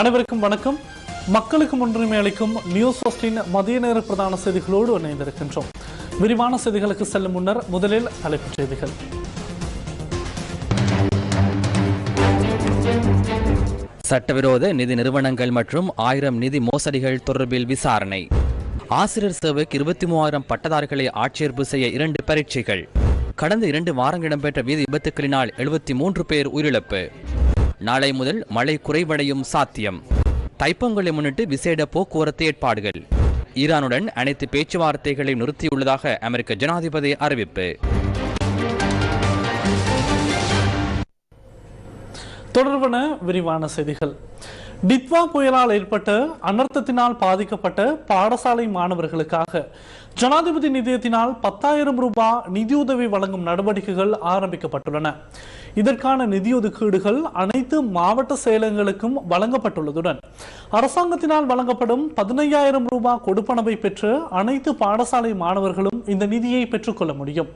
அனைவருக்கும் வணக்கம். மக்களுக்கு முன்னுரிமை அளிக்கும் நியூஸ் ஹோஸ்டின் மதிய நேர பிரதான செய்திகளோடு இணைந்திருக்கின்றோம். விரிவான செய்திகளுக்கு செல்லும் முன்னர் முதலில் தலைப்புச் செய்திகள். சட்டவிரோத நிதி நிறுவனங்கள் மற்றும் ஆயிரம் நிதி மோசடிகள் தொடர்பில் விசாரணை. ஆசிரியர் சேவைக்கு இருபத்தி மூவாயிரம் பட்டதாரிகளை ஆட்சேர்ப்பு செய்ய இரண்டு பரீட்சைகள். கடந்த இரண்டு வாரங்கள் இடம்பெற்ற வீதி விபத்துக்களினால் எழுபத்தி மூன்று பேர் உயிரிழப்பு. நாளை முதல் மழை குறைவடையும் சாத்தியம். தைப்பொங்கலை முன்னிட்டு விசேட போக்குவரத்து ஏற்பாடுகள். ஈரானுடன் அனைத்து பேச்சுவார்த்தைகளை நிறுத்தியுள்ளதாக அமெரிக்க ஜனாதிபதி அறிவிப்பு. தொடர்பான விரிவான செய்திகள். டித்வா புயலால் ஏற்பட்ட அனர்த்தத்தினால் பாதிக்கப்பட்ட பாடசாலை மாணவர்களுக்காக ஜனாதிபதி நிதியத்தினால் பத்தாயிரம் ரூபாய் நிதியுதவி வழங்கும் நடவடிக்கைகள் ஆரம்பிக்கப்பட்டுள்ளன. இதற்கான நிதி ஒதுக்கீடுகள் அனைத்து மாவட்ட செயலகங்களுக்கும் வழங்கப்பட்டுள்ளதுடன் அரசாங்கத்தினால் வழங்கப்படும் பதினையாயிரம் ரூபாய் கொடுப்பனவை பெற்று அனைத்து பாடசாலை மாணவர்களும் இந்த நிதியை பெற்றுக்கொள்ள முடியும்.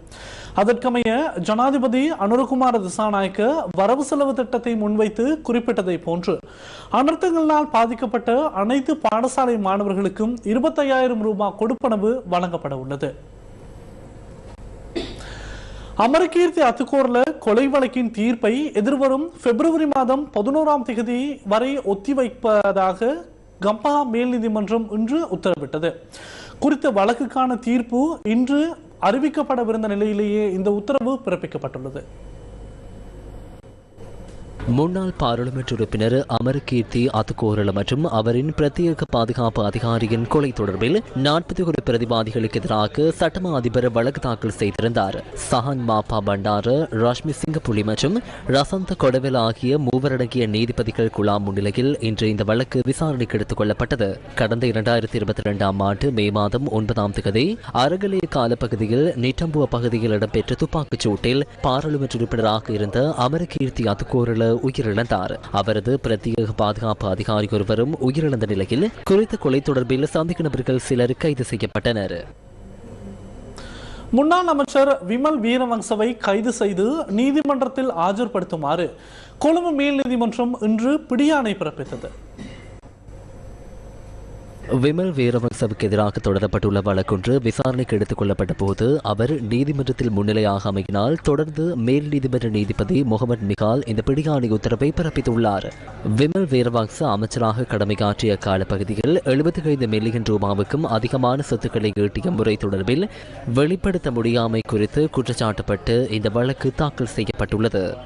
அதற்கமைய ஜனாதிபதி அனுரகுமார திசாநாயக்க வரவு செலவு திட்டத்தை முன்வைத்து குறிப்பிட்டதை போன்று அனர்த்தங்களால் பாதிக்கப்பட்ட அனைத்து பாடசாலை மாணவர்களுக்கும் இருபத்தையாயிரம் ரூபாய் கொடுப்பனவு வழங்கப்பட உள்ளது. அமரகீர்த்தி அத்துக்கோர்ல கொலை வழக்கின் தீர்ப்பை எதிர்வரும் பிப்ரவரி மாதம் பதினோராம் தேதி வரை ஒத்திவைப்பதாக கம்பா மேல் நீதிமன்றம் இன்று உத்தரவிட்டது. குறித்த வழக்குக்கான தீர்ப்பு இன்று அறிவிக்கப்படவிருந்த நிலையிலேயே இந்த உத்தரவு பிறப்பிக்கப்பட்டுள்ளது. முன்னாள் பாராளுமன்ற உறுப்பினர் அமரகீர்த்தி அத்துக்கோரல மற்றும் அவரின் பிரத்யேக பாதுகாப்பு அதிகாரியின் கொலை தொடர்பில் நாற்பத்தி ஒரு பிரதிவாதிகளுக்கு எதிராக சட்டமா அதிபர் வழக்கு தாக்கல் செய்திருந்தார். சஹான் மாப்பா பண்டார ரஷ்மி சிங்கப்புலி மற்றும் ரசந்த கொடவெல் ஆகிய மூவரடங்கிய நீதிபதிகள் குழா முன்னிலையில் இன்று இந்த வழக்கு விசாரணைக்கு எடுத்துக் கொள்ளப்பட்டது. கடந்த இரண்டாயிரத்தி இருபத்தி இரண்டாம் ஆண்டு மே மாதம் ஒன்பதாம் தேதி அறகலைய காலப்பகுதியில் நிட்டம்புவ பகுதியில் இடம்பெற்ற துப்பாக்கிச் சூட்டில் பாராளுமன்ற உறுப்பினராக இருந்த அமரகீர்த்தி அத்துக்கோரல உயிரிழந்தார். அவரது பிரத்யேக பாதுகாப்பு அதிகாரி ஒருவரும் உயிரிழந்த நிலையில் குறித்த கொலை தொடர்பில் சந்தேக நபர்கள் சிலர் கைது செய்யப்பட்டனர். முன்னாள் அமைச்சர் விமல் வீரவங்சவை கைது செய்து நீதிமன்றத்தில் ஆஜர்படுத்துமாறு கொழும்பு மேல் நீதிமன்றம் இன்று பிடியாணை பிறப்பித்தது. விமல் வீரவங்சவுக்கு எதிராக தொடரப்பட்டுள்ள வழக்கொன்று விசாரணைக்கு எடுத்துக் கொள்ளப்பட்ட போது அவர் நீதிமன்றத்தில் முன்னிலையாக அமையினால் தொடர்ந்து மேல் நீதிமன்ற நீதிபதி முகமது மிகால் இந்த பிடியாணை உத்தரவை பிறப்பித்துள்ளார். விமல் வீரவாக்ச அமைச்சராக கடமையாற்றிய காலப்பகுதியில் எழுபத்தி ஐந்து மில்லியன் ரூபாவுக்கும் அதிகமான சொத்துக்களை ஈட்டிய முறை தொடர்பில் வெளிப்படுத்த முடியாமை குறித்து குற்றச்சாட்டப்பட்டு இந்த வழக்கு தாக்கல் செய்யப்பட்டுள்ளது.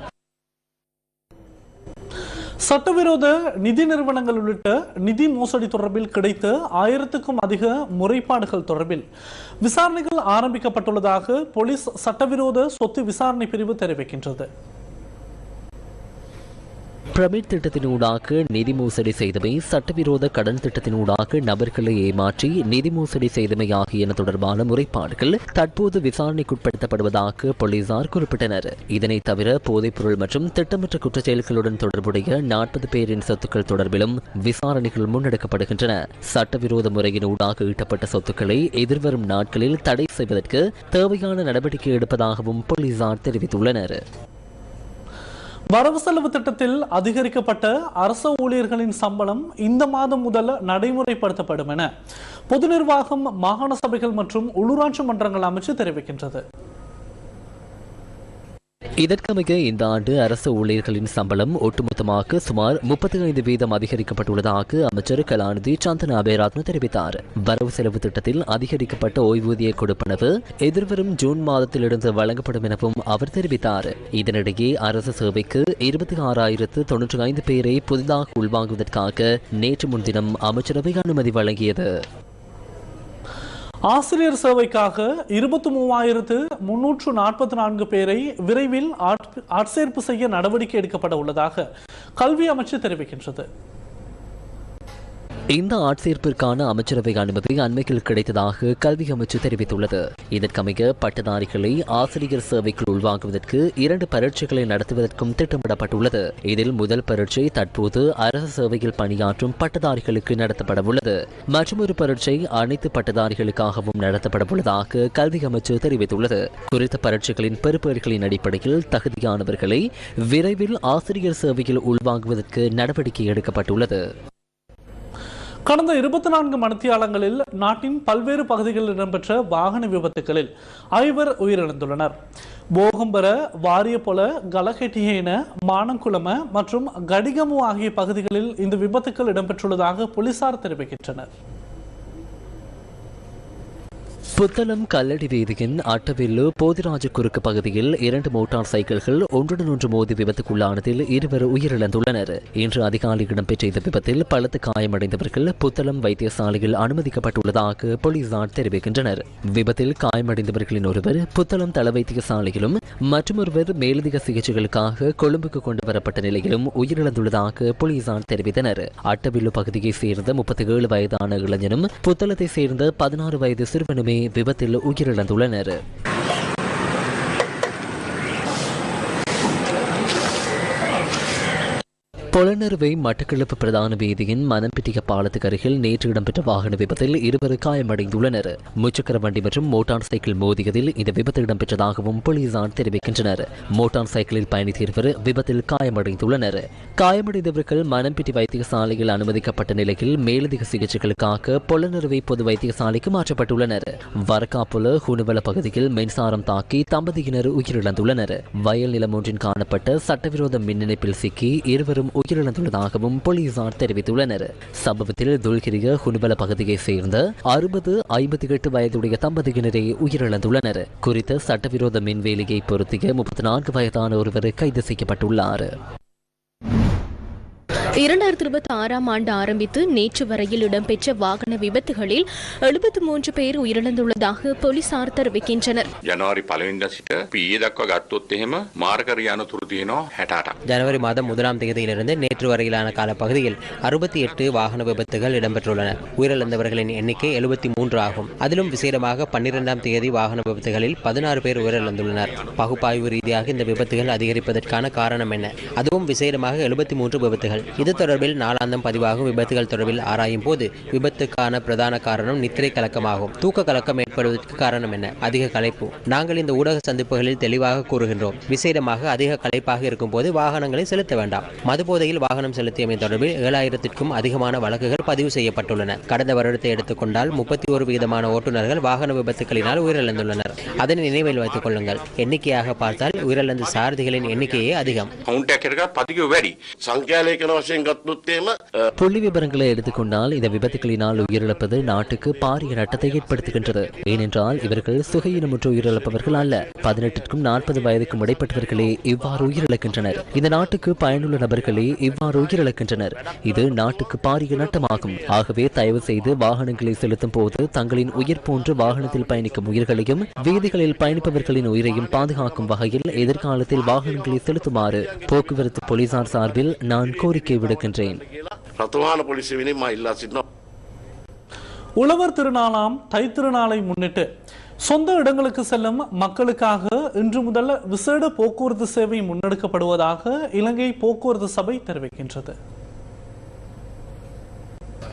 சட்டவிரோத நிதி நிறுவனங்கள் உள்ளிட்ட நிதி மோசடி தொடர்பில் கிடைத்த ஆயிரத்துக்கும் அதிக முறைப்பாடுகள் தொடர்பில் விசாரணைகள் ஆரம்பிக்கப்பட்டுள்ளதாக போலீஸ் சட்டவிரோத சொத்து விசாரணை பிரிவு தெரிவிக்கின்றது. பிரமிட் திட்டத்தினூடாக நிதி மோசடி செய்தமை சட்டவிரோத கடன் திட்டத்தினூடாக நபர்களை ஏமாற்றி நிதி மோசடி செய்தமை ஆகியன தொடர்பான முறைப்பாடுகள் தற்போது விசாரணைக்குட்படுத்தப்படுவதாக போலீசார் குறிப்பிட்டனர். இதனை தவிர போதைப்பொருள் மற்றும் திட்டமற்ற குற்றச்செயல்களுடன் தொடர்புடைய நாற்பது பேரின் சொத்துக்கள் தொடர்பிலும் விசாரணைகள் முன்னெடுக்கப்படுகின்றன. சட்டவிரோத முறையினூடாக ஈட்டப்பட்ட சொத்துக்களை எதிர்வரும் நாட்களில் தடை செய்வதற்கு தேவையான நடவடிக்கை எடுப்பதாகவும் போலீசார் தெரிவித்துள்ளனர். வரவு செலவு திட்டத்தில் அதிகரிக்கப்பட்ட அரச ஊழியர்களின் சம்பளம் இந்த மாதம் முதல் நடைமுறைப்படுத்தப்படும் என பொது நிர்வாகம் மாகாண சபைகள் மற்றும் உள்ளூராட்சி மன்றங்கள் அமைச்சு தெரிவிக்கின்றது. இதற்கமைய இந்த ஆண்டு அரசு ஊழியர்களின் சம்பளம் ஒட்டுமொத்தமாக சுமார் முப்பத்தி ஐந்து வீதம் அதிகரிக்கப்பட்டுள்ளதாக அமைச்சர் கலாநிதி சந்தன அபேராத்ம தெரிவித்தார். வரவு செலவு திட்டத்தில் அதிகரிக்கப்பட்ட ஓய்வூதிய கொடுப்பனவு எதிர்வரும் ஜூன் மாதத்திலிருந்து வழங்கப்படும் எனவும் அவர் தெரிவித்தார். இதனிடையே அரசு சேவைக்கு இருபத்தி ஆறாயிரத்து தொன்னூற்றி ஐந்து பேரை புதிதாக உள்வாங்குவதற்காக நேற்று முன்தினம் அமைச்சரவை அனுமதி வழங்கியது. ஆசிரியர் சேவைக்காக இருபத்தி மூவாயிரத்து முன்னூற்று நாற்பத்தி நான்கு பேரை விரைவில் ஆட்சேர்ப்பு செய்ய நடவடிக்கை எடுக்கப்பட உள்ளதாக கல்வி அமைச்சு தெரிவிக்கின்றது. இந்த ஆட்சேர்ப்பிற்கான அமைச்சரவை அனுமதி அண்மையில் கிடைத்ததாக கல்வி அமைச்சு தெரிவித்துள்ளது. இதற்கமைய பட்டதாரிகளை ஆசிரியர் சேவைக்குள் உள்வாங்குவதற்கு இரண்டு பரீட்சைகளை நடத்துவதற்கும் திட்டமிடப்பட்டுள்ளது. இதில் முதல் பரீட்சை தற்போது அரசு சேவையில் பணியாற்றும் பட்டதாரிகளுக்கு நடத்தப்பட உள்ளது மற்றொரு பரீட்சை அனைத்து பட்டதாரிகளுக்காகவும் நடத்தப்பட உள்ளதாக கல்வி அமைச்சு தெரிவித்துள்ளது. குறித்த பரீட்சைகளின் பெறுபேறுகளின் அடிப்படையில் தகுதியானவர்களை விரைவில் ஆசிரியர் சேவையில் உள்வாங்குவதற்கு நடவடிக்கை எடுக்கப்பட்டுள்ளது. கடந்த இருபத்தி நான்கு மணித்தியாலங்களில் நாட்டின் பல்வேறு பகுதிகளில் இடம்பெற்ற வாகன விபத்துகளில் ஐவர் உயிரிழந்துள்ளனர். போகம்பர வாரியபொல கலகெட்டியேன மானங்குளம மற்றும் கடிகமு ஆகிய பகுதிகளில் இந்த விபத்துக்கள் இடம்பெற்றுள்ளதாக போலீசார் தெரிவிக்கின்றனர். புத்தளம் கல்லடி வீதியின் அட்டவில்லு போதிராஜ குறுக்கு பகுதியில் இரண்டு மோட்டார் சைக்கிள்கள் ஒன்றுடன் ஒன்று மோதி விபத்துக்குள்ளானதில் இருவர் உயிரிழந்துள்ளனர். இன்று அதிகாலை இடம்பெற்ற இந்த விபத்தில் பலத்து காயமடைந்தவர்கள் புத்தளம் வைத்தியசாலையில் அனுமதிக்கப்பட்டுள்ளதாக போலீசார் தெரிவிக்கின்றனர். விபத்தில் காயமடைந்தவர்களின் ஒருவர் புத்தளம் தள வைத்தியசாலையிலும் மற்றொருவர் மேலதிக சிகிச்சைகளுக்காக கொழும்புக்கு கொண்டு வரப்பட்ட நிலையிலும் உயிரிழந்துள்ளதாக போலீசார் தெரிவித்தனர். அட்டவில்லு பகுதியைச் சேர்ந்த முப்பத்தி ஏழு வயதான இளைஞனும் புத்தளத்தை சேர்ந்த பதினாறு வயது சிறுவனுமே விபத்தில் உயிரிழந்துள்ளனர். பொலனறுவை மட்டக்களப்பு பிரதான வீதியின் மனம்பிட்டிய பாலத்துக்கு அருகில் நேற்று இடம்பெற்ற வாகன விபத்தில் இருவர் காயமடைந்துள்ளனர். முச்சக்கர வண்டி மற்றும் மோட்டார் சைக்கிள் மோதியதில் இந்த விபத்து இடம்பெற்றதாகவும் போலீசார் தெரிவிக்கின்றனர். மோட்டார் சைக்கிளில் பயணித்த இருவர் விபத்தில் காயமடைந்துள்ளனர். காயமடைந்தவர்கள் மனம்பிட்டி வைத்தியசாலையில் அனுமதிக்கப்பட்ட நிலையில் மேலதிக சிகிச்சைகளுக்காக பொலனறுவை பொது வைத்தியசாலைக்கு மாற்றப்பட்டுள்ளனர். வரக்காப்புல ஹுனுவல பகுதியில் மின்சாரம் தாக்கி தம்பதியினர் உயிரிழந்துள்ளனர். வயல் நிலம் ஒன்றின் காணப்பட்ட சட்டவிரோத மின் இணைப்பில் சிக்கி இருவரும் உயிரிழந்துள்ளதாகவும் போலீசார் தெரிவித்துள்ளனர். சம்பவத்தில் துல்கிரிய ஹுனுவல பகுதியைச் சேர்ந்த அறுபது ஐம்பத்தி எட்டு வயதுடைய தம்பதியினரே உயிரிழந்துள்ளனர். குறித்த சட்டவிரோத மின்வேலியை பொருத்திய முப்பத்தி நான்கு வயதான ஒருவர் கைது செய்யப்பட்டுள்ளார். இரண்டாயிரத்தி இருபத்தி ஆறாம் ஆண்டு ஆரம்பித்து நேற்று வரையில் இடம்பெற்ற வாகன விபத்துகளில் எழுபத்தி மூன்று பேர் உயிரிழந்துள்ளதாக போலீசார் தெரிவிக்கின்றனர். ஜனவரி ஜனவரி மாதம் முதலாம் தேதியிலிருந்து நேற்று வரையிலான காலப்பகுதியில் அறுபத்தி எட்டு வாகன விபத்துகள் இடம்பெற்றுள்ளன. உயிரிழந்தவர்களின் எண்ணிக்கை எழுபத்தி மூன்று ஆகும். அதிலும் விசேடமாக பன்னிரெண்டாம் தேதி வாகன விபத்துகளில் பதினாறு பேர் உயிரிழந்துள்ளனர். பகுப்பாய்வு ரீதியாக இந்த விபத்துகள் அதிகரிப்பதற்கான காரணம் என்ன? அதுவும் விசேடமாக எழுபத்தி மூன்று விபத்துகள். இது தொடர்பில் நாளாந்தம் பதிவாகும் விபத்துகள் தொடர்பில் ஆராயும் போது விபத்துக்கான பிரதான காரணம் நித்திரை கலக்கமாகும். தூக்க கலக்கம் ஏற்படுவதற்கு காரணம் என்ன? அதிக களைப்பு. நாங்கள் இந்த ஊடக சந்திப்புகளில் தெளிவாக கூறுகின்றோம். விசேடமாக அதிக களைப்பாக இருக்கும் போது வாகனங்களை செலுத்த வேண்டாம். மதுபோதையில் வாகனம் செலுத்தியமை தொடர்பில் ஏழாயிரத்திற்கும் அதிகமான வழக்குகள் பதிவு செய்யப்பட்டுள்ளன. கடந்த வருடத்தை எடுத்துக்கொண்டால் முப்பத்தி ஒரு வீதமான ஓட்டுநர்கள் வாகன விபத்துகளினால் உயிரிழந்துள்ளனர். அதனை நினைவில் வைத்துக் கொள்ளுங்கள். எண்ணிக்கையாக பார்த்தால் உயிரிழந்த சாரதிகளின் எண்ணிக்கையே அதிகம். Uh, புள்ளி விவரங்களை எடுத்துக்கொண்டால் இந்த விபத்துகளினால் உயிரிழப்பது நாட்டுக்கு பாரிய நட்டத்தை ஏற்படுத்துகின்றது. ஏனென்றால் இவர்கள் சுகையினமுற்று உயிரிழப்பவர்கள் அல்ல. பதினெட்டிற்கும் நாற்பது வயதுக்கும் இடைப்பட்டவர்களே இவ்வாறு உயிரிழக்கின்றனர். இந்த நாட்டுக்கு பயனுள்ள நபர்களே இவ்வாறு உயிரிழக்கின்றனர். இது நாட்டுக்கு பாரிய நட்டமாகும். ஆகவே தயவு செய்து வாகனங்களை செலுத்தும் போது தங்களின் உயிர் போன்று வாகனத்தில் பயணிக்கும் உயிர்களையும் வீதிகளில் பயணிப்பவர்களின் உயிரையும் பாதுகாக்கும் வகையில் எதிர்காலத்தில் வாகனங்களை செலுத்துமாறு போக்குவரத்து போலீசார் சார்பில் நான் கோரிக்கை விடுக்கின்றேன். உழவர் திருநாளாம் தைத்திருநாளை முன்னிட்டு சொந்த இடங்களுக்கு செல்லும் மக்களுக்காக இன்று முதல் விசேட போக்குவரத்து சேவை முன்னெடுக்கப்படுவதாக இலங்கை போக்குவரத்து சபை தெரிவிக்கின்றது.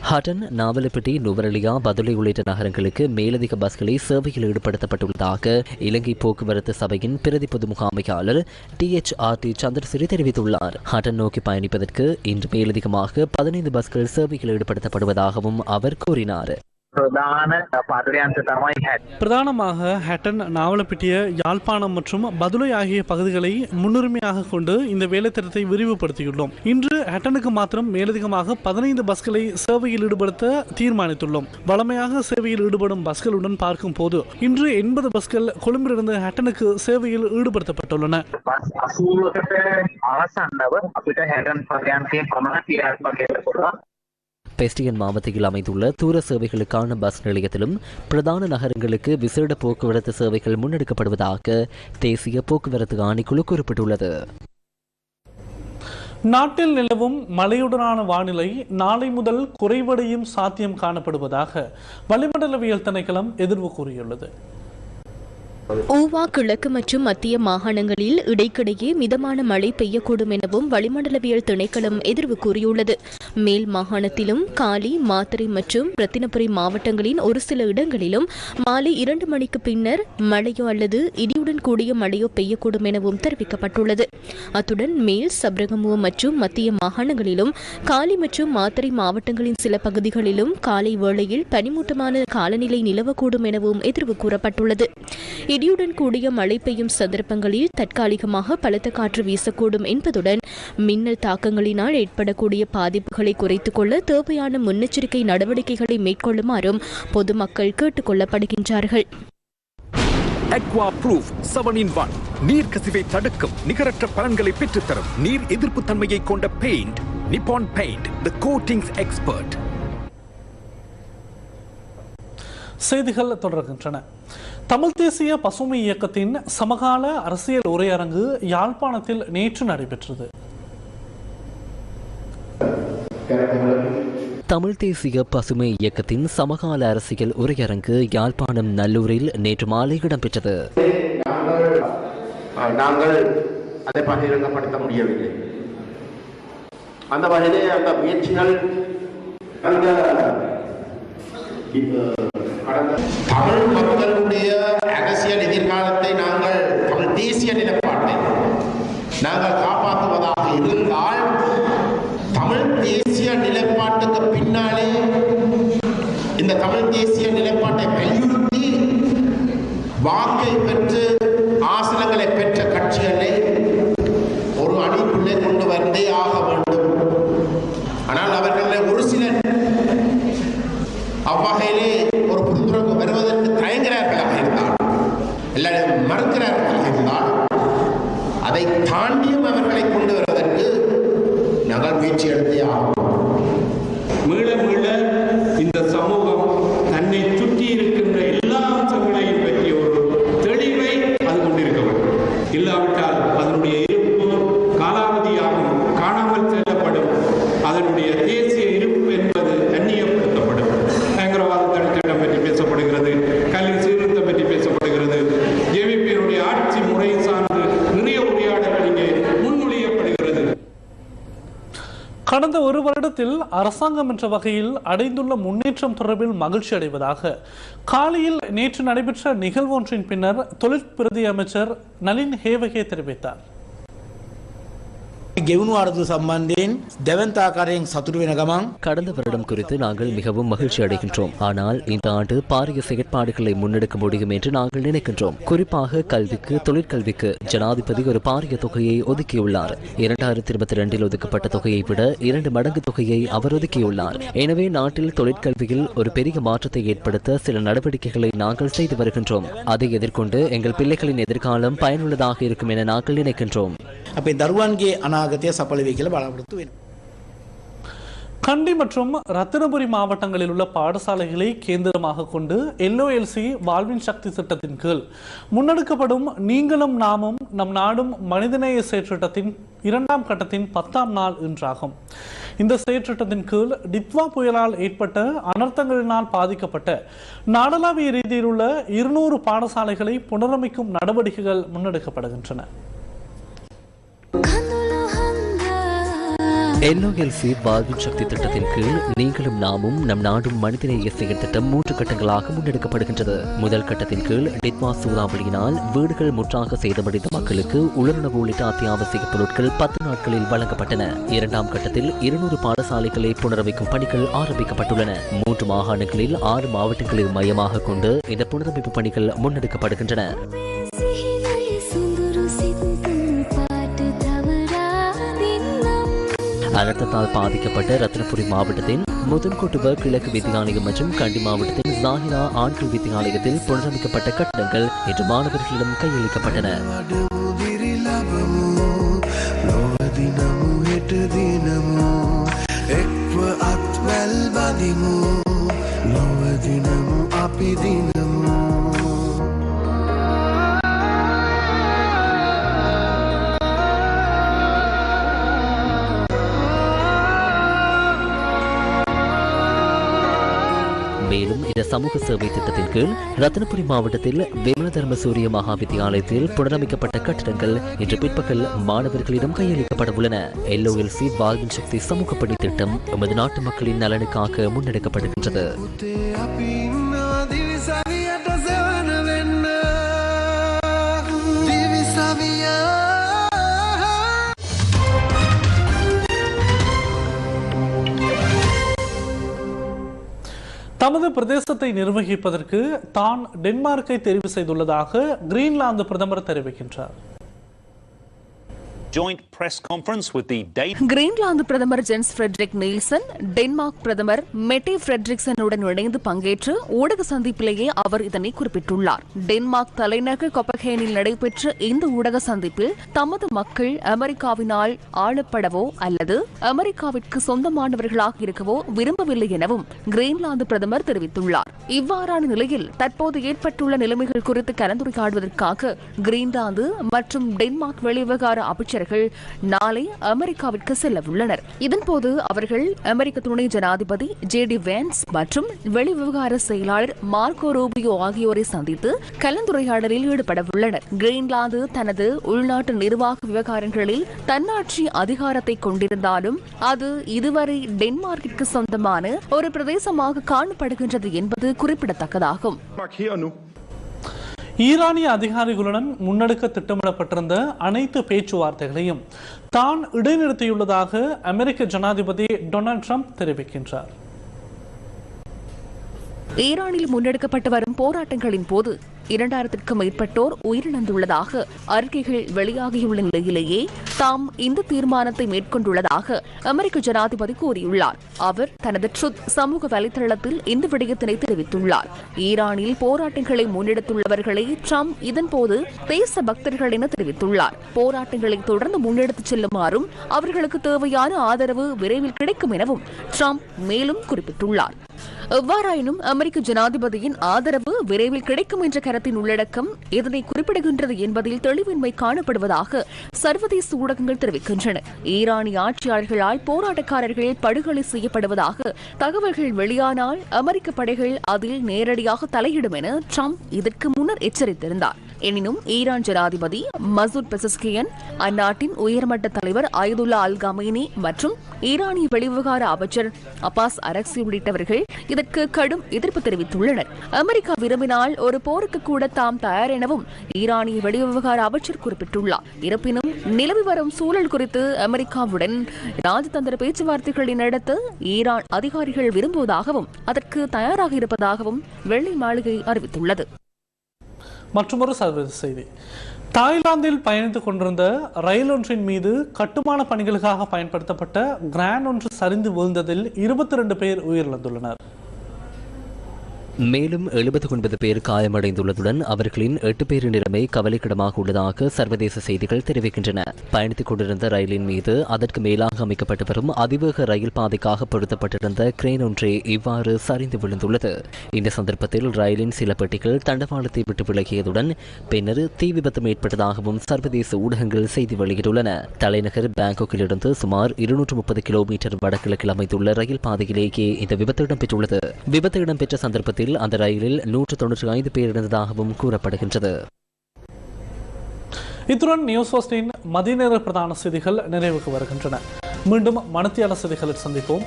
ஹட்டன் நாவலப்பட்டி நுவரலியா பதுளை உள்ளிட்ட நகரங்களுக்கு மேலதிக பஸ்களை சேவையில் ஈடுபடுத்தப்பட்டுள்ளதாக இலங்கை போக்குவரத்து சபையின் பிரதி பொது முகாமையாளர் D H R D Chandrasiri தெரிவித்துள்ளார். ஹட்டன் நோக்கி பயணிப்பதற்கு இன்று மேலதிகமாக பதினைந்து பஸ்கள் சேவையில் ஈடுபடுத்தப்படுவதாகவும் அவர் கூறினார். ප්‍රධාන පදරයන්ත තමයි හැත්. பிரதானமாக ஹட்டன் நாவலப்பிட்டிய யாழ்ப்பாணம் மற்றும் பதுளை ஆகிய பகுதிகளை முன்னுரிமையாக கொண்டு இந்த வேலைத்திட்டத்தை விரிவுபடுத்தியுள்ளோம் இன்று ஹட்டனுக்கு மாத்திரம் மேலதிகமாக பதினைந்து பஸ்களை சேவையில் ஈடுபடுத்த தீர்மானித்துள்ளோம் வளமையாக சேவையில் ஈடுபடும் பஸ்களுடன் பார்க்கும் போது இன்று எண்பது பஸ்கள் கொழும்பிலிருந்து ஹட்டனுக்கு சேவையில் ஈடுபடுத்தப்பட்டுள்ளன පස් අසූුවකට අවසන්නව අපිට හැටන් පදයන්තය පමණ ක්‍රියාත්මක කරලා පුළුවන්. பெஸ்டியன் மாவட்டத்தில் அமைந்துள்ள தூர சேவைகளுக்கான பஸ் நிலையத்திலும் பிரதான நகரங்களுக்கு விசேட போக்குவரத்து சேவைகள் முன்னெடுக்கப்படுவதாக தேசிய போக்குவரத்து ஆணைக்குழு குறிப்பிட்டுள்ளது. நாட்டில் நிலவும் மழையுடனான வானிலை நாளை முதல் குறைவடையும் சாத்தியம் காணப்படுவதாக வளிமண்டலவியல் திணைக்களம் எதிர்வு கூறியுள்ளது. ஊவா கிழக்கு மற்றும் மத்திய மாகாணங்களில் இடைக்கிடையே மிதமான மழை பெய்யக்கூடும் எனவும் வளிமண்டலவியல் திணைக்களம் எதிர்வு கூறியுள்ளது. மேல் மாகாணத்திலும் காலி மாத்தறை மற்றும் ரத்தினபுரி மாவட்டங்களின் ஒரு சில இடங்களிலும் மாலை இரண்டு மணிக்கு பின்னர் மழையோ அல்லது இடியுடன் கூடிய மழையோ பெய்யக்கூடும் எனவும் தெரிவிக்கப்பட்டுள்ளது. அத்துடன் மேல் சப்ரகமுவ மற்றும் மத்திய மாகாணங்களிலும் காலி மற்றும் மாத்தறை மாவட்டங்களின் சில பகுதிகளிலும் காலை வேளையில் பனிமூட்டமான காலநிலை நிலவக்கூடும் எனவும் எதிர்வு கூறப்பட்டுள்ளது. இடியுடன் கூடிய மழை பெய்யும் சந்தர்ப்பங்களில் தற்காலிகமாக பலத்த காற்று வீசக்கூடும் என்பதுடன் மின்னல் தாக்கங்களினால் ஏற்படக்கூடிய பாதிப்புகளை குறைத்துக் கொள்ள தேவையான முன்னெச்சரிக்கை நடவடிக்கைகளை மேற்கொள்ளுமாறும் பொதுமக்கள் கேட்டுக் கொள்ளப்படுகின்றார்கள். Aqua proof seven in one நீர் கசிவை தடுக்கும் நிகரற்ற பலன்களை பெற்றுத்தரும். நீர் எதிர்ப்பு தன்மையை கொண்ட paint Nippon paint the coatings expert செய்திகள் தொடர்கின்றன. தமிழ் தேசிய பசுமை இயக்கத்தின் சமகால அரசியல் உரையரங்கு யாழ்ப்பாணத்தில் நேற்று நடைபெற்றது தமிழ் தேசிய பசுமை இயக்கத்தின் சமகால அரசியல் உரையரங்கு யாழ்ப்பாணம் நல்லூரில் நேற்று மாலை இடம்பெற்றது நாங்கள் அதை பகிரங்கப்படுத்த முடியவில்லை அந்த வகையிலே அந்த முயற்சிகள் அந்த தமிழ் மக்களுடைய அரசியல் எதிர்காலத்தை நாங்கள் தமிழ் தேசிய நிலைப்பாட்டை நாங்கள் காப்பாற்றுவதாக இருந்தால் தமிழ் தேசிய நிலைப்பாட்டுக்கு பின்னாலே இந்த தமிழ் தேசிய நிலைப்பாட்டை வலியுறுத்தி வாக்கை பெற்று ஆசனங்களை பெற்ற கட்சிகளை ஒரு அணிக்குள்ளே கொண்டு வந்தே ஆக வேண்டும் ஆனால் அவர்களில் ஒரு சிலர் அவ்வகையிலே ஒரு புரிந்துணர்வு வருவதற்கு தயங்குகிறார்களாக இருந்தால் எல்லாரும் மறுக்கிறார்களாக இருந்தால் அதை தாண்டியும் அவர்களை கொண்டு வருவதற்கு நாங்கள் முயற்சி எடுத்தே ஆகும் அரசாங்கம் என்ற வகையில் அடைந்துள்ள முன்னேற்றம் தொடர்பில் மகிழ்ச்சி அடைவதாக. காலையில் நேற்று நடைபெற்ற நிகழ்வொன்றின் பின்னர் தொழிற்பிரதி அமைச்சர் நளின் ஹேவகே தெரிவித்தார். ගෙවුණු අරදු සම්බන්ධයෙන් දැවන්තාකාරයෙන් සතුරු වෙන ගමන් கடந்த வருடம் குறித்து நாங்கள் மிகவும் மகிழ்ச்சி அடைகின்றோம் ஆனால் இந்த ஆண்டு பாரிய செயற்பாடுகளை முன்னெடுக்க முடியும் என்று நாங்கள் நினைக்கின்றோம் குறிப்பாக கல்விக்கு தொழிற்கல்விக்கு ஜனாதிபதி ஒரு பாரிய தொகையை ஒதுக்கியுள்ளார் இரண்டாயிரத்தி இருபத்தி ரெண்டில் ஒதுக்கப்பட்ட தொகையை விட இரண்டு மடங்கு தொகையை அவர் ஒதுக்கியுள்ளார் எனவே நாட்டில் தொழிற்கல்வியில் ஒரு பெரிய மாற்றத்தை ஏற்படுத்த சில நடவடிக்கைகளை நாங்கள் செய்து வருகின்றோம் அதை எதிர்கொண்டு எங்கள் பிள்ளைகளின் எதிர்காலம் பயனுள்ளதாக இருக்கும் என நாங்கள் நினைக்கின்றோம் අපේ දරුවන්ගේ අනාගතය සඵල වේ කියලා බලාපොරොත්තු වෙනවා. கண்டி மற்றும் ரத்தினபுரி மாவட்டங்களில் உள்ள பாடசாலைகளை கேந்திரமாக கொண்டு எல்ஓஎல்சி வாழ்வின் சக்தி திட்டத்தின் கீழ் முன்னெடுக்கப்படும் நீங்களும் நாமும் நம் நாடும் மனிதநேய செயற்றிட்டத்தின் இரண்டாம் கட்டத்தின் பத்தாம் நாள் இன்றாகும் இந்த செயற்றிட்டத்தின் கீழ் டித்வா புயலால் ஏற்பட்ட அனர்த்தங்களினால் பாதிக்கப்பட்ட நாடளாவிய ரீதியில் உள்ள இருநூறு பாடசாலைகளை புனரமைக்கும் நடவடிக்கைகள் முன்னெடுக்கப்படுகின்றன என்ஓஎல்சி வாழ்வின் சக்தி திட்டத்தின் கீழ் நீங்களும் நாமும் நம் நாடும் மனிதநேய செயல் திட்டம் மூன்று கட்டங்களாக முன்னெடுக்கப்படுகின்றது. முதல் கட்டத்தின் கீழ் டிட்மா சூறாவளியினால் வீடுகள் முற்றாக சேதமடைந்த மக்களுக்கு உலர்ணவு உள்ளிட்ட அத்தியாவசிய பொருட்கள் பத்து நாட்களில் வழங்கப்பட்டன. இரண்டாம் கட்டத்தில் இருநூறு பாடசாலைகளை புனரமைக்கும் பணிகள் ஆரம்பிக்கப்பட்டுள்ளன. மூன்று மாகாணங்களில் ஆறு மாவட்டங்களை மையமாக கொண்டு இந்த புனரமைப்பு பணிகள் முன்னெடுக்கப்படுகின்றன. அனர்த்தத்தால் பாதிக்கப்பட்ட ரத்னபுரி மாவட்டத்தின் முதன்கொட்டுவ கிழக்கு வித்தியாலயம் மற்றும் கண்டி மாவட்டத்தின் ஜாகிரா ஆண்கள் வித்தியாலயத்தில் புனரமைக்கப்பட்ட கட்டடங்கள் இன்று மாணவர்களிடம் கையளிக்கப்பட்டன. சமூக சேவை திட்டத்தின் கீழ் ரத்னபுரி மாவட்டத்தில் விமல தர்ம சூரிய மகா வித்தியாலயத்தில் புனரமைக்கப்பட்ட கட்டடங்கள் இன்று பிற்பகல் மாணவர்களிடம் கையளிக்கப்பட உள்ளன. எல்ஓஎல்சி வாழ்வின் சக்தி சமூக பணி திட்டம் எமது நாட்டு மக்களின் நலனுக்காக முன்னெடுக்கப்படுகின்றது. தமது பிரதேசத்தை நிர்வகிப்பதற்கு தான் டென்மார்க்கை தெரிவு செய்துள்ளதாக கிரீன்லாந்து பிரதமர் தெரிவிக்கின்றார். Joint press conference with the Date. Greenland பிரதமர் ஜென்ஸ் ஃபிரெட்ரிக் நீல்சன் டென்மார்க் பிரதமர் மெட்டே ஃபிரெட்ரிக்சனுடன் இணைந்து பங்கேற்று ஊடக சந்திப்பிலேயே அவர் இதனை குறிப்பிட்டுள்ளார் டென்மார்க் தலைநகர் கொப்பகேனில் நடைபெற்ற இந்த ஊடக சந்திப்பில் தமது மக்கள் அமெரிக்காவினால் ஆளப்படவோ அல்லது அமெரிக்காவிற்கு சொந்தமானவர்களாக இருக்கவோ விரும்பவில்லை எனவும் கிரீன்லாந்து பிரதமர் தெரிவித்துள்ளார் இவ்வாறான நிலையில் தற்போது ஏற்பட்டுள்ள நிலைமைகள் குறித்து கலந்துரையாடுவதற்காக கிரீன்லாந்து மற்றும் டென்மார்க் வெளிவிவகார அமைச்சர்கள் நாளை அமெரிக்காவிற்கு செல்ல உள்ளனர் இதன்போது அவர்கள் அமெரிக்க துணை ஜனாதிபதி ஜே டி வேன்ஸ் மற்றும் வெளிவிவகார செயலாளர் மார்க்கோ ரூபியோ ஆகியோரை சந்தித்து கலந்துரையாடலில் ஈடுபட உள்ளனர் கிரீன்லாந்து தனது உள்நாட்டு நிர்வாக விவகாரங்களில் தன்னாட்சி அதிகாரத்தை கொண்டிருந்தாலும் அது இதுவரை டென்மார்க்கிற்கு சொந்தமான ஒரு பிரதேசமாக காணப்படுகின்றது என்பது குறிப்பிடத்தக்கதாகும். ஈரானிய அதிகாரிகளுடன் முன்னெடுக்க திட்டமிடப்பட்டிருந்த அனைத்து பேச்சுவார்த்தைகளையும் தான் இடைநிறுத்தியுள்ளதாக அமெரிக்க ஜனாதிபதி டொனால்ட் ட்ரம்ப் தெரிவிக்கின்றார். ஈரானில் முன்னெடுக்கப்பட்டு வரும் போராட்டங்களின் போது இரண்டாயிரத்திற்கும் மேற்பட்டோர் உயிரிழந்துள்ளதாக அறிக்கைகள் வெளியாகியுள்ள நிலையிலேயே தாம் இந்த தீர்மானத்தை மேற்கொண்டுள்ளதாக அமெரிக்க ஜனாதிபதி கூறியுள்ளார். அவர் தனது ட்ருத் சமூக வலைதளத்தில் இந்த விடயத்தினை தெரிவித்துள்ளார். ஈரானில் போராட்டங்களை முன்னெடுத்துள்ளவர்களை ட்ரம்ப் இதன்போது தேச பக்தர்கள் என தெரிவித்துள்ளார். போராட்டங்களை தொடர்ந்து முன்னெடுத்துச் செல்லுமாறும் அவர்களுக்கு தேவையான ஆதரவு விரைவில் கிடைக்கும் எனவும் ட்ரம்ப் மேலும் குறிப்பிட்டுள்ளார். எவ்வாறாயினும் அமெரிக்க ஜனாதிபதியின் ஆதரவு விரைவில் கிடைக்கும் என்ற கருத்தின் உள்ளடக்கம் இதனை குறிப்பிடுகின்றது என்பதில் தெளிவின்மை காணப்படுவதாக சர்வதேச ஊடகங்கள் தெரிவிக்கின்றன. ஈரானிய ஆட்சியாளர்களால் போராட்டக்காரர்கள் படுகொலை செய்யப்படுவதாக தகவல்கள் வெளியானால் அமெரிக்க படைகள் அதில் நேரடியாக தலையிடும் என ட்ரம்ப் இதற்கு முன்னர் எச்சரித்திருந்தார். எனினும் ஈரான் ஜனாதிபதி மசூத் பெசஸ்கியன் அந்நாட்டின் உயர்மட்ட தலைவர் அயதுல்லா அல் கமேனி மற்றும் ஈரானிய வெளிவிவகார அமைச்சர் அப்பாஸ் அரக்சி உள்ளிட்டவர்கள் இதற்கு கடும் எதிர்ப்பு தெரிவித்துள்ளனர். அமெரிக்கா விரும்பினால் ஒரு போருக்கு கூட தாம் தயார் எனவும் ஈரானிய வெளிவிவகார அமைச்சர் குறிப்பிட்டுள்ளார். இருப்பினும் நிலவி வரும் சூழல் குறித்து அமெரிக்காவுடன் ராஜதந்திர பேச்சுவார்த்தைகளை நடத்த ஈரான் அதிகாரிகள் விரும்புவதாகவும் அதற்கு தயாராக இருப்பதாகவும் வெள்ளை மாளிகை அறிவித்துள்ளது. மற்றொரு சர்வதேச செய்தி. தாய்லாந்தில் பயணித்துக் கொண்டிருந்த ரயில் ஒன்றின் மீது கட்டுமான பணிகளுக்காக பயன்படுத்தப்பட்ட கிராண்ட் ஒன்று சரிந்து விழுந்ததில் இருபத்தி ரெண்டு பேர் உயிரிழந்துள்ளனர். மேலும் எழுபத்தி ஒன்பது பேர் காயமடைந்துள்ளதுடன் அவர்களின் எட்டு பேரின் நிலைமை கவலைக்கிடமாக உள்ளதாக சர்வதேச செய்திகள் தெரிவிக்கின்றன. பயணித்துக் கொண்டிருந்த ரயிலின் மீது அதற்கு மேலாக அமைக்கப்பட்டு வரும் அதிவேக ரயில் பாதைக்காக பொருத்தப்பட்டிருந்த கிரேன் ஒன்றே இவ்வாறு சரிந்து விழுந்துள்ளது. இந்த சந்தர்ப்பத்தில் ரயிலின் சில பெட்டிகள் தண்டவாளத்தை விட்டு விலகியதுடன் பின்னர் தீ விபத்து ஏற்பட்டதாகவும் சர்வதேச ஊடகங்கள் செய்தி வெளியிட்டுள்ளன. தலைநகர் பாங்காக்கிலிருந்து சுமார் இருநூற்று முப்பது கிலோமீட்டர் வடகிழக்கில் அமைந்துள்ள ரயில் பாதையிலேயே இந்த விபத்து இடம்பெற்றுள்ளது. விபத்து இடம்பெற்ற சந்தர்ப்பத்தில் அந்த ரயிலில் நூற்று தொன்னூற்றி ஐந்து பேர் இருந்ததாகவும் கூறப்படுகின்றது. இத்துடன் நியூஸ் போஸ்டின் மதிய நேர பிரதான செய்திகள் நிறைவுக்கு வருகின்றன. மீண்டும் மனத்தியால செய்திகளில் சந்திப்போம்.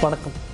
வணக்கம்.